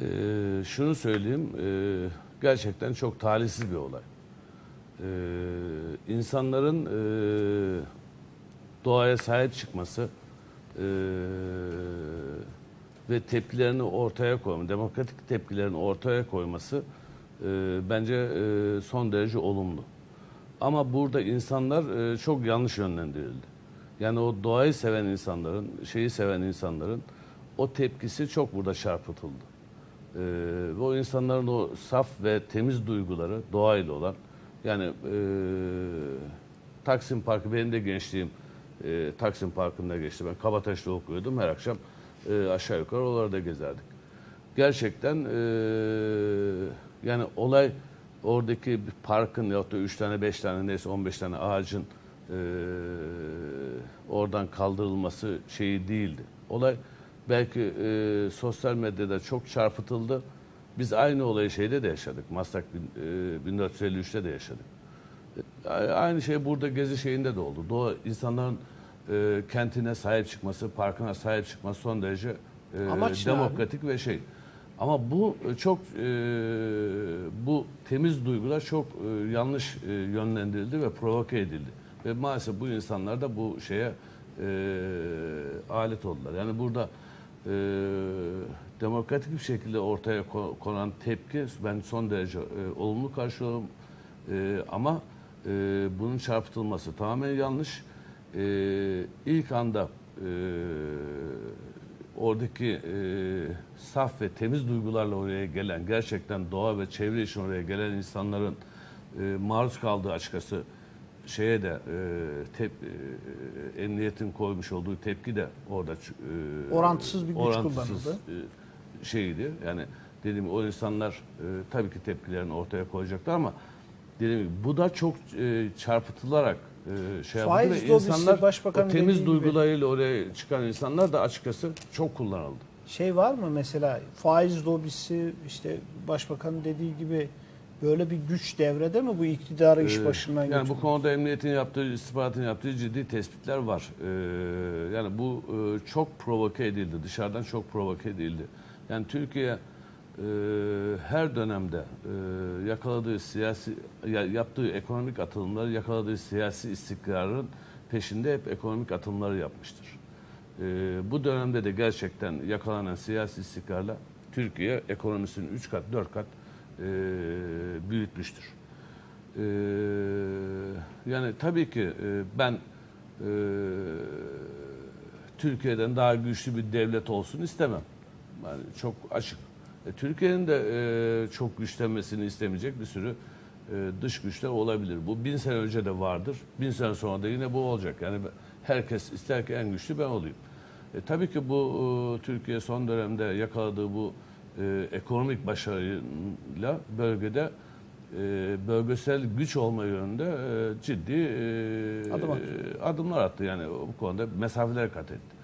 Ee, şunu söyleyeyim, e, gerçekten çok talihsiz bir olay. Ee, insanların e, doğaya sahip çıkması e, ve tepkilerini ortaya koyma, demokratik tepkilerini ortaya koyması e, bence e, son derece olumlu. Ama burada insanlar e, çok yanlış yönlendirildi. Yani o doğayı seven insanların, şeyi seven insanların o tepkisi çok burada çarpıtıldı. Ee, ve o insanların o saf ve temiz duyguları doğayla olan yani e, Taksim Parkı benim de gençliğim e, Taksim Parkı'nda geçti. Ben Kabataş'ta okuyordum. Her akşam e, aşağı yukarı oralarda gezerdik. Gerçekten e, yani olay oradaki bir parkın ya da 3 tane 5 tane neyse 15 tane ağacın e, oradan kaldırılması şeyi değildi. Olay belki e, sosyal medyada çok çarpıtıldı. Biz aynı olayı şeyde de yaşadık. Maslak bin- e, 1453'te de yaşadık. E, Aynı şey burada gezi şeyinde de oldu. Doğa insanların e, kentine sahip çıkması, parkına sahip çıkması son derece e, Amaç ne abi? demokratik ve şey. Ama bu e, çok e, bu temiz duygular çok e, yanlış e, yönlendirildi ve provoke edildi. Ve maalesef bu insanlar da bu şeye e, alet oldular. Yani burada e, demokratik bir şekilde ortaya ko- konan tepki ben son derece e, olumlu karşılıyorum. E, ama e, bunun çarpıtılması tamamen yanlış. E, ilk anda e, oradaki e, saf ve temiz duygularla oraya gelen, gerçekten doğa ve çevre için oraya gelen insanların e, maruz kaldığı açıkçası şeye de e, tep, e, emniyetin koymuş olduğu tepki de orada e, Orantısız bir güç orantısız, kullanıldı. e, şeydi. Yani dediğim gibi o insanlar e, tabii ki tepkilerini ortaya koyacaklar ama dediğim gibi bu da çok e, çarpıtılarak e, şey yapıldı ve insanlar o temiz duygularıyla oraya çıkan insanlar da açıkçası çok kullanıldı. Şey var mı mesela faiz lobisi işte başbakanın dediği gibi böyle bir güç devrede mi bu iktidarı iş Ee, başından Yani götürmek? bu konuda emniyetin yaptığı, istihbaratın yaptığı ciddi tespitler var. Ee, yani bu e, çok provoke edildi, dışarıdan çok provoke edildi. Yani Türkiye e, her dönemde e, yakaladığı siyasi, ya- yaptığı ekonomik atılımları, yakaladığı siyasi istikrarın peşinde hep ekonomik atılımları yapmıştır. Ee, bu dönemde de gerçekten yakalanan siyasi istikrarla Türkiye ekonomisini 3 kat 4 kat e, büyütmüştür. Ee, yani tabii ki e, ben e, Türkiye'den daha güçlü bir devlet olsun istemem. Yani çok açık. E, Türkiye'nin de e, çok güçlenmesini istemeyecek bir sürü e, dış güçler olabilir. Bu bin sene önce de vardır. Bin sene sonra da yine bu olacak. Yani herkes ister ki en güçlü ben olayım. E, tabii ki bu e, Türkiye son dönemde yakaladığı bu e, ekonomik başarıyla bölgede e, bölgesel güç olma yönünde e, ciddi e, Adım attı. adımlar attı. Yani bu konuda mesafeler kat etti.